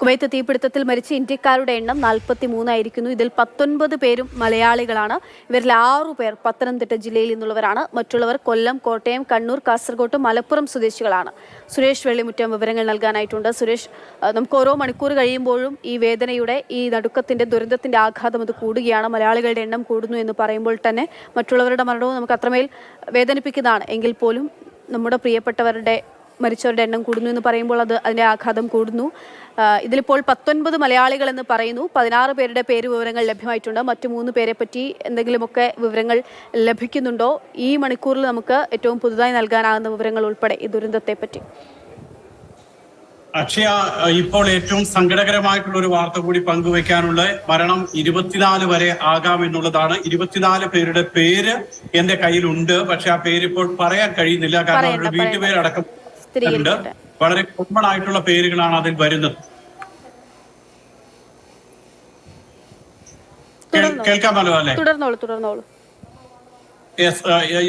Kuwait തീപിടുത്തത്തിൽ മരിച്ച ഇന്ത്യക്കാരുടെ എണ്ണം നാൽപ്പത്തി മൂന്നായിരിക്കുന്നു ഇതിൽ പത്തൊൻപത് പേരും മലയാളികളാണ്. ഇവരിൽ ആറു പേർ പത്തനംതിട്ട ജില്ലയിൽ നിന്നുള്ളവരാണ്. മറ്റുള്ളവർ കൊല്ലം കോട്ടയം കണ്ണൂർ കാസർഗോഡ് മലപ്പുറം സ്വദേശികളാണ്. സുരേഷ് വെള്ളിമുറ്റം വിവരങ്ങൾ നൽകാനായിട്ടുണ്ട്. സുരേഷ് നമുക്ക് ഓരോ മണിക്കൂർ കഴിയുമ്പോഴും ഈ വേദനയുടെ ഈ നടുക്കത്തിന്റെ ദുരന്തത്തിന്റെ ആഘാതം അത് കൂടുകയാണ്. മലയാളികളുടെ എണ്ണം കൂടുന്നു എന്ന് പറയുമ്പോൾ തന്നെ മറ്റുള്ളവരുടെ മരണവും നമുക്ക് അത്രമേൽ വേദനിപ്പിക്കുന്നതാണ്. എങ്കിൽ പോലും നമ്മുടെ പ്രിയപ്പെട്ടവരുടെ മരിച്ചവരുടെ എണ്ണം കൂടുന്നു എന്ന് പറയുമ്പോൾ അത് അതിന്റെ ആഘാതം കൂടുന്നു. ഇതിലിപ്പോൾ പത്തൊൻപത് മലയാളികൾ എന്ന് പറയുന്നു. പതിനാറ് പേരുടെ പേര് വിവരങ്ങൾ ലഭ്യമായിട്ടുണ്ട്. മറ്റു മൂന്ന് പേരെ പറ്റി എന്തെങ്കിലുമൊക്കെ വിവരങ്ങൾ ലഭിക്കുന്നുണ്ടോ? ഈ മണിക്കൂറിൽ നമുക്ക് ഏറ്റവും പുതുതായി നൽകാനാകുന്ന വിവരങ്ങൾ ഉൾപ്പെടെ ഈ ദുരന്തത്തെ പറ്റി. അക്ഷയ ഇപ്പോൾ ഏറ്റവും സങ്കടകരമായിട്ടുള്ള ഒരു വാർത്ത കൂടി പങ്കുവെക്കാനുള്ള മരണം ഇരുപത്തിനാല് വരെ ആകാം എന്നുള്ളതാണ്. ഇരുപത്തിനാല് പേരുടെ പേര് എന്റെ കയ്യിലുണ്ട്. പക്ഷെ ആ പേര് ഇപ്പോൾ പറയാൻ കഴിയുന്നില്ല. കാരണം അവരുടെ വീട്ടുപേരടക്കം സ്ഥിരീകരിക്കട്ടെ വളരെ കോമൺ ആയിട്ടുള്ള പേരുകളാണ് അതിൽ വരുന്നത്. കേൾക്കാമല്ലോ അല്ലെ? തുടർന്നോളൂ തുടർന്നോളൂ.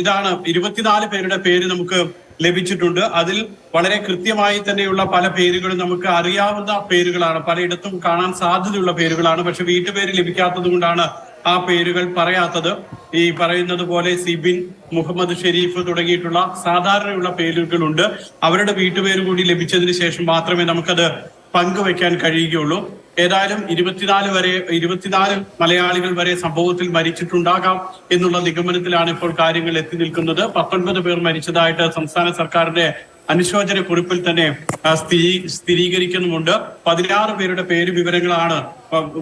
ഇതാണ് ഇരുപത്തിനാല് പേരുടെ പേര് നമുക്ക് ലഭിച്ചിട്ടുണ്ട്. അതിൽ വളരെ കൃത്യമായി തന്നെയുള്ള പല പേരുകളും നമുക്ക് അറിയാവുന്ന പേരുകളാണ്. പലയിടത്തും കാണാൻ സാധ്യതയുള്ള പേരുകളാണ്. പക്ഷെ വീട്ടുപേര് ലഭിക്കാത്തത് കൊണ്ടാണ് ആ പേരുകൾ പറയാത്തത് ഈ പറയുന്നത് പോലെ സിബിൻ മുഹമ്മദ് ഷെരീഫ് തുടങ്ങിയിട്ടുള്ള സാധാരണയുള്ള പേരുകളുണ്ട്. അവരുടെ വീട്ടുപേര് കൂടി ലഭിച്ചതിന് ശേഷം മാത്രമേ നമുക്കത് പങ്കുവെക്കാൻ കഴിയുകയുള്ളൂ. ഏതായാലും ഇരുപത്തിനാല് വരെ ഇരുപത്തിനാല് മലയാളികൾ വരെ സംഭവത്തിൽ മരിച്ചിട്ടുണ്ടാകാം എന്നുള്ള നിഗമനത്തിലാണ് ഇപ്പോൾ കാര്യങ്ങൾ എത്തി നിൽക്കുന്നത്. പത്തൊൻപത് പേർ മരിച്ചതായിട്ട് സംസ്ഥാന സർക്കാരിന്റെ അനുശോചന കുറിപ്പിൽ തന്നെ സ്ഥിരീ സ്ഥിരീകരിക്കുന്നുമുണ്ട്. പതിനാറ് പേരുടെ പേര് വിവരങ്ങളാണ്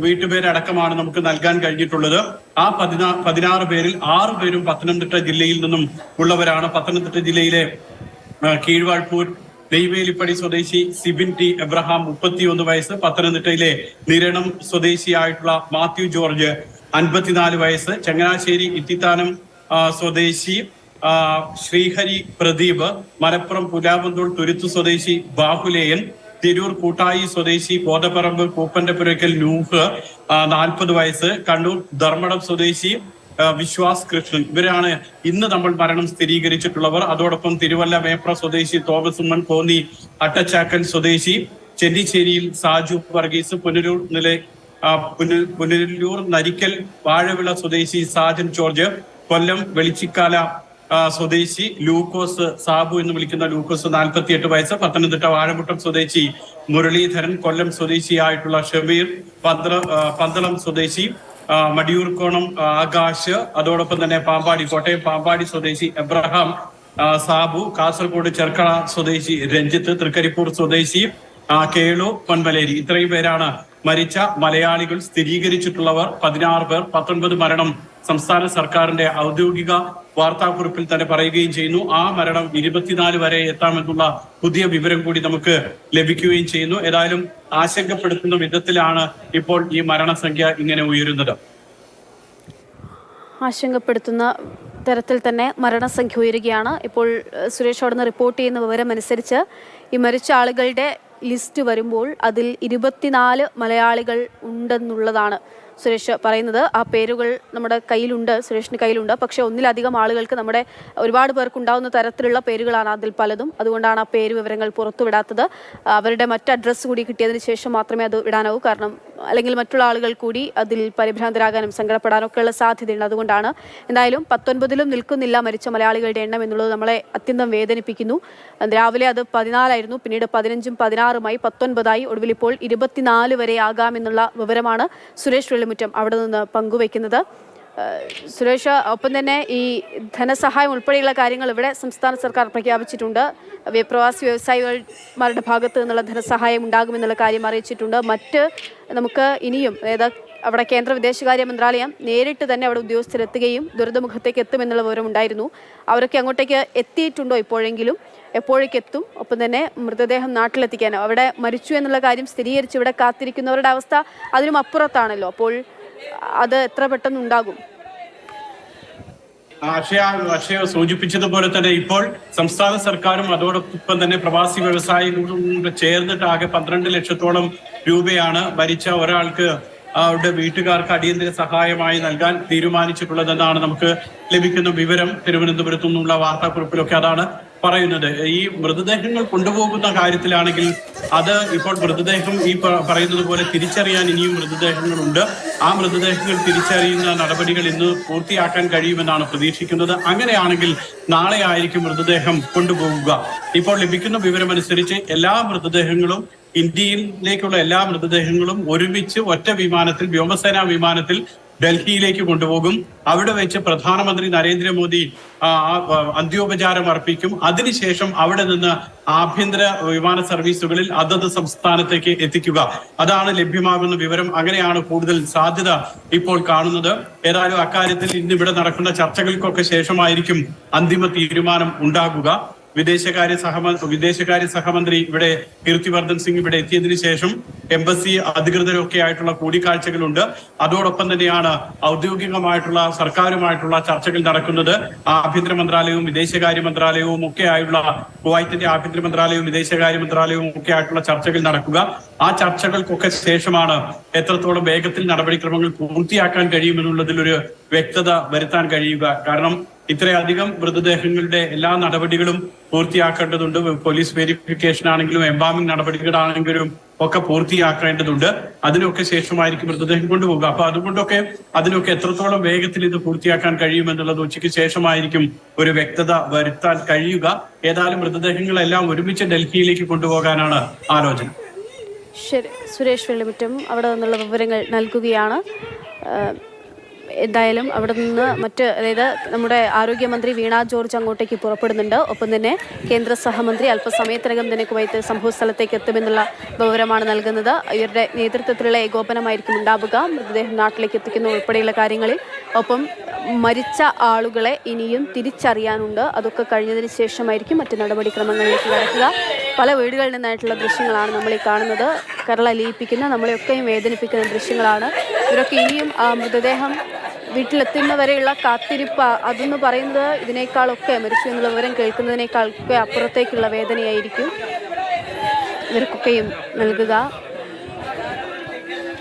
വീട്ടുപേരടക്കമാണ് നമുക്ക് നൽകാൻ കഴിഞ്ഞിട്ടുള്ളത്. ആ പതിനാ പതിനാറ് പേരിൽ ആറ് പേരും പത്തനംതിട്ട ജില്ലയിൽ നിന്നും ഉള്ളവരാണ്. പത്തനംതിട്ട ജില്ലയിലെ കീഴ്വാഴ്പൂർ നെയ്വേലിപ്പടി സ്വദേശി സിബിൻ ടി എബ്രഹാം മുപ്പത്തിയൊന്ന് വയസ്സ് പത്തനംതിട്ടയിലെ നിരണം സ്വദേശിയായിട്ടുള്ള മാത്യു ജോർജ് അൻപത്തിനാല് വയസ്സ് ചങ്ങനാശ്ശേരി ഇത്തിത്താനം സ്വദേശി ശ്രീഹരി പ്രദീപ് മലപ്പുറം പുലാവന്തൂർ തുരുത്തു സ്വദേശി ബാഹുലേയൻ തിരൂർ കൂട്ടായി സ്വദേശി കോതപ്പറമ്പ് പൂപ്പന്റെ നൂഹ് നാൽപ്പത് വയസ്സ് കണ്ണൂർ ധർമ്മടം സ്വദേശി വിശ്വാസ് കൃഷ്ണൻ. ഇവരാണ് ഇന്ന് നമ്മൾ മരണം സ്ഥിരീകരിച്ചിട്ടുള്ളവർ. അതോടൊപ്പം തിരുവല്ല മേപ്ര സ്വദേശി തോമസ് ഉമ്മൻ കോന്നി അട്ടച്ചാക്കൽ സ്വദേശി ചെന്നിച്ചേരിയിൽ സാജു വർഗീസ് പുനരൂർ നില പുനരൂർ നരിക്കൽ വാഴവിള സ്വദേശി സാജൻ ജോർജ് കൊല്ലം വെളിച്ചിക്കാല സ്വദേശി ലൂക്കോസ് സാബു എന്ന് വിളിക്കുന്ന ലൂക്കോസ് നാൽപ്പത്തിയെട്ട് വയസ്സ് പത്തനംതിട്ട വാഴമുട്ടം സ്വദേശി മുരളീധരൻ കൊല്ലം സ്വദേശിയായിട്ടുള്ള ഷമീർ പന്തള പന്തളം സ്വദേശി മടിയൂർക്കോണം ആകാശ് അതോടൊപ്പം തന്നെ പാമ്പാടി കോട്ടയം പാമ്പാടി സ്വദേശി എബ്രഹാം സാബു കാസർഗോഡ് ചെർക്കള സ്വദേശി രഞ്ജിത്ത് തൃക്കരിപ്പൂർ സ്വദേശി കേളു പൊൻമലേരി ഇത്രയും പേരാണ് മരിച്ച മലയാളികൾ സ്ഥിരീകരിച്ചിട്ടുള്ളവർ. പതിനാറ് പേർ പത്തൊൻപത് മരണം സംസ്ഥാന സർക്കാരിന്റെ ഔദ്യോഗിക വാർത്താക്കുറിപ്പിൽ തന്നെ പറയുകയും ചെയ്യുന്നു. ആ മരണം ഇരുപത്തിനാല് വരെ എത്താമെന്നുള്ള പുതിയ വിവരം കൂടി നമുക്ക് ലഭിക്കുകയും ചെയ്യുന്നു. ഏതായാലും ആശങ്കപ്പെടുത്തുന്ന വിധത്തിലാണ് ഇപ്പോൾ ഈ മരണസംഖ്യ ഇങ്ങനെ ഉയരുന്നത്. ആശങ്കപ്പെടുത്തുന്ന തരത്തിൽ തന്നെ മരണസംഖ്യ ഉയരുകയാണ്. ഇപ്പോൾ സുരേഷ് അവിടുന്ന് റിപ്പോർട്ട് ചെയ്യുന്ന വിവരം അനുസരിച്ച് ഈ മരിച്ച ആളുകളുടെ ലിസ്റ്റ് വരുമ്പോൾ അതിൽ ഇരുപത്തിനാല് മലയാളികൾ ഉണ്ടെന്നുള്ളതാണ് സുരേഷ് പറയുന്നത് ആ പേരുകൾ നമ്മുടെ കയ്യിലുണ്ട് സുരേഷിന് കയ്യിലുണ്ട്. പക്ഷേ ഒന്നിലധികം ആളുകൾക്ക് നമ്മുടെ ഒരുപാട് പേർക്ക് ഉണ്ടാകുന്ന തരത്തിലുള്ള പേരുകളാണ് അതിൽ പലതും. അതുകൊണ്ടാണ് ആ പേര് വിവരങ്ങൾ പുറത്തുവിടാത്തത് അവരുടെ മറ്റ് അഡ്രസ്സ് കൂടി കിട്ടിയതിന് ശേഷം മാത്രമേ അത് വിടാനാവൂ. കാരണം അല്ലെങ്കിൽ മറ്റുള്ള ആളുകൾ കൂടി അതിൽ പരിഭ്രാന്തരാകാനും സങ്കടപ്പെടാനും ഒക്കെയുള്ള സാധ്യതയുണ്ട്. അതുകൊണ്ടാണ് എന്തായാലും പത്തൊൻപതിലും നിൽക്കുന്നില്ല മരിച്ച മലയാളികളുടെ എണ്ണം എന്നുള്ളത് നമ്മളെ അത്യന്തം വേദനിപ്പിക്കുന്നു. രാവിലെ അത് പതിനാലായിരുന്നു. പിന്നീട് പതിനഞ്ചും പതിനാറുമായി പത്തൊൻപതായി. ഒടുവിൽ ഇപ്പോൾ ഇരുപത്തിനാല് വരെ ആകാമെന്നുള്ള വിവരമാണ് സുരേഷ് വെള്ളിമുറ്റം അവിടെ നിന്ന് പങ്കുവയ്ക്കുന്നത്. സുരേഷ് ഒപ്പം തന്നെ ഈ ധനസഹായം ഉൾപ്പെടെയുള്ള കാര്യങ്ങൾ ഇവിടെ സംസ്ഥാന സർക്കാർ പ്രഖ്യാപിച്ചിട്ടുണ്ട്. പ്രവാസി വ്യവസായികളുടെ ഭാഗത്ത് നിന്നുള്ള ധനസഹായം ഉണ്ടാകുമെന്നുള്ള കാര്യം അറിയിച്ചിട്ടുണ്ട്. മറ്റ് നമുക്ക് ഇനിയും അതായത് അവിടെ കേന്ദ്ര വിദേശകാര്യ മന്ത്രാലയം നേരിട്ട് തന്നെ അവിടെ ഉദ്യോഗസ്ഥരെത്തുകയും ദുരന്തമുഖത്തേക്ക് എത്തുമെന്നുള്ള വിവരം ഉണ്ടായിരുന്നു. അവരൊക്കെ അങ്ങോട്ടേക്ക് എത്തിയിട്ടുണ്ടോ ഇപ്പോഴെങ്കിലും? എപ്പോഴേക്ക് എത്തും ഒപ്പം തന്നെ മൃതദേഹം നാട്ടിലെത്തിക്കാനോ. അവിടെ മരിച്ചു എന്നുള്ള കാര്യം സ്ഥിരീകരിച്ച് ഇവിടെ കാത്തിരിക്കുന്നവരുടെ അവസ്ഥ അതിനും അപ്പുറത്താണല്ലോ. അപ്പോൾ അത് എത്ര പെട്ടെന്ന് ഉണ്ടാകും അക്ഷയ അക്ഷയ സൂചിപ്പിച്ചതുപോലെ തന്നെ ഇപ്പോൾ സംസ്ഥാന സർക്കാരും അതോടൊപ്പം തന്നെ പ്രവാസി വ്യവസായികളും ചേർന്നിട്ട് ആകെ പന്ത്രണ്ട് ലക്ഷത്തോളം രൂപയാണ് മരിച്ച ഒരാൾക്ക് അവരുടെ വീട്ടുകാർക്ക് അടിയന്തര സഹായമായി നൽകാൻ തീരുമാനിച്ചിട്ടുള്ളതെന്നാണ് നമുക്ക് ലഭിക്കുന്ന വിവരം. തിരുവനന്തപുരത്തു നിന്നുള്ള വാർത്താക്കുറിപ്പിലൊക്കെ അതാണ്. പറയുന്നത്. ഈ മൃതദേഹങ്ങൾ കൊണ്ടുപോകുന്ന കാര്യത്തിലാണെങ്കിൽ അത് ഇപ്പോൾ മൃതദേഹം ഈ പറയുന്നത് പോലെ തിരിച്ചറിയാൻ ഇനിയും മൃതദേഹങ്ങളുണ്ട്. ആ മൃതദേഹങ്ങൾ തിരിച്ചറിയുന്ന നടപടികൾ ഇന്ന് പൂർത്തിയാക്കാൻ കഴിയുമെന്നാണ് പ്രതീക്ഷിക്കുന്നത്. അങ്ങനെയാണെങ്കിൽ നാളെ ആയിരിക്കും മൃതദേഹം കൊണ്ടുപോകുക ഇപ്പോൾ ലഭിക്കുന്ന വിവരമനുസരിച്ച് എല്ലാ മൃതദേഹങ്ങളും ഇന്ത്യയിലേക്കുള്ള എല്ലാ മൃതദേഹങ്ങളും ഒരുമിച്ച് ഒറ്റ വിമാനത്തിൽ വ്യോമസേനാ വിമാനത്തിൽ ഡൽഹിയിലേക്ക് കൊണ്ടുപോകും. അവിടെ വെച്ച് പ്രധാനമന്ത്രി നരേന്ദ്രമോദി അന്ത്യോപചാരം അർപ്പിക്കും. അതിനുശേഷം അവിടെ നിന്ന് ആഭ്യന്തര വിമാന സർവീസുകളിൽ അതത് സംസ്ഥാനത്തേക്ക് എത്തിക്കുക. അതാണ് ലഭ്യമാകുന്ന വിവരം. അങ്ങനെയാണ് കൂടുതൽ സാധ്യത ഇപ്പോൾ കാണുന്നത്. ഏതായാലും അക്കാര്യത്തിൽ ഇന്ന് ഇവിടെ നടക്കുന്ന ചർച്ചകൾക്കൊക്കെ ശേഷമായിരിക്കും അന്തിമ തീരുമാനം ഉണ്ടാകുക. വിദേശകാര്യ സഹമ വിദേശകാര്യ സഹമന്ത്രി ഇവിടെ കീർത്തിവർദ്ധൻ സിംഗ് ഇവിടെ എത്തിയതിനു ശേഷം എംബസി അധികൃതരൊക്കെ ആയിട്ടുള്ള കൂടിക്കാഴ്ചകളുണ്ട്. അതോടൊപ്പം തന്നെയാണ് ഔദ്യോഗികമായിട്ടുള്ള സർക്കാരുമായിട്ടുള്ള ചർച്ചകൾ നടക്കുന്നത്. ആഭ്യന്തര മന്ത്രാലയവും വിദേശകാര്യ മന്ത്രാലയവും ഒക്കെ ആയുള്ള കുവൈത്തിന്റെ ആഭ്യന്തര മന്ത്രാലയവും വിദേശകാര്യ മന്ത്രാലയവും ഒക്കെ ആയിട്ടുള്ള ചർച്ചകൾ നടക്കുക. ആ ചർച്ചകൾക്കൊക്കെ ശേഷമാണ് എത്രത്തോളം വേഗത്തിൽ നടപടിക്രമങ്ങൾ പൂർത്തിയാക്കാൻ കഴിയുമെന്നുള്ളതിൽ ഒരു വ്യക്തത വരുത്താൻ കഴിയുക. കാരണം ഇത്രയധികം മൃതദേഹങ്ങളുടെ എല്ലാ നടപടികളും പൂർത്തിയാക്കേണ്ടതുണ്ട്. പോലീസ് വെരിഫിക്കേഷൻ ആണെങ്കിലും എംബാമിംഗ് നടപടികളാണെങ്കിലും ഒക്കെ പൂർത്തിയാക്കേണ്ടതുണ്ട്. അതിനൊക്കെ ശേഷമായിരിക്കും മൃതദേഹം കൊണ്ടുപോകുക അപ്പൊ അതുകൊണ്ടൊക്കെ അതിനൊക്കെ എത്രത്തോളം വേഗത്തിൽ ഇത് പൂർത്തിയാക്കാൻ കഴിയുമെന്നുള്ളത് ഉച്ചയ്ക്ക് ശേഷമായിരിക്കും ഒരു വ്യക്തത വരുത്താൻ കഴിയുക. ഏതായാലും മൃതദേഹങ്ങളെല്ലാം ഒരുമിച്ച് ഡൽഹിയിലേക്ക് കൊണ്ടുപോകാനാണ് ആലോചന. ശരി. സുരേഷ് വെള്ളിമുറ്റം അവിടെ നിന്നുള്ള വിവരങ്ങൾ നൽകുകയാണ്. എന്തായാലും അവിടെ നിന്ന് മറ്റ് അതായത് നമ്മുടെ ആരോഗ്യമന്ത്രി വീണ ജോർജ് അങ്ങോട്ടേക്ക് പുറപ്പെടുന്നുണ്ട്. ഒപ്പം തന്നെ കേന്ദ്ര സഹമന്ത്രി അല്പസമയത്തിനകം തന്നെ കുവൈത്ത് സംഭവ സ്ഥലത്തേക്ക് എത്തുമെന്നുള്ള വിവരമാണ് നൽകുന്നത്. ഇവരുടെ നേതൃത്വത്തിലുള്ള ഏകോപനമായിരിക്കും ഉണ്ടാവുക. മൃതദേഹം നാട്ടിലേക്ക് എത്തിക്കുന്ന ഉൾപ്പെടെയുള്ള കാര്യങ്ങളിൽ ഒപ്പം മരിച്ച ആളുകളെ ഇനിയും തിരിച്ചറിയാനുണ്ട്. അതൊക്കെ കഴിഞ്ഞതിന് ശേഷമായിരിക്കും മറ്റ് നടപടിക്രമങ്ങളിലേക്ക് നടക്കുക പല വീടുകളിൽ നിന്നായിട്ടുള്ള ദൃശ്യങ്ങളാണ് നമ്മൾ ഈ കാണുന്നത്. കരളലിയിപ്പിക്കുന്ന നമ്മളെയൊക്കെയും വേദനിപ്പിക്കുന്ന ദൃശ്യങ്ങളാണ്. ഇവരൊക്കെ ഇനിയും ആ വീട്ടിലെത്തുന്നവരെയുള്ള കാത്തിരിപ്പ് അതെന്ന് പറയുന്നത് ഇതിനേക്കാളൊക്കെ മരിച്ചു എന്നുള്ള വിവരം കേൾക്കുന്നതിനേക്കാളൊക്കെ അപ്പുറത്തേക്കുള്ള വേദനയായിരിക്കും. ഇവർക്കൊക്കെയും നൽകുക.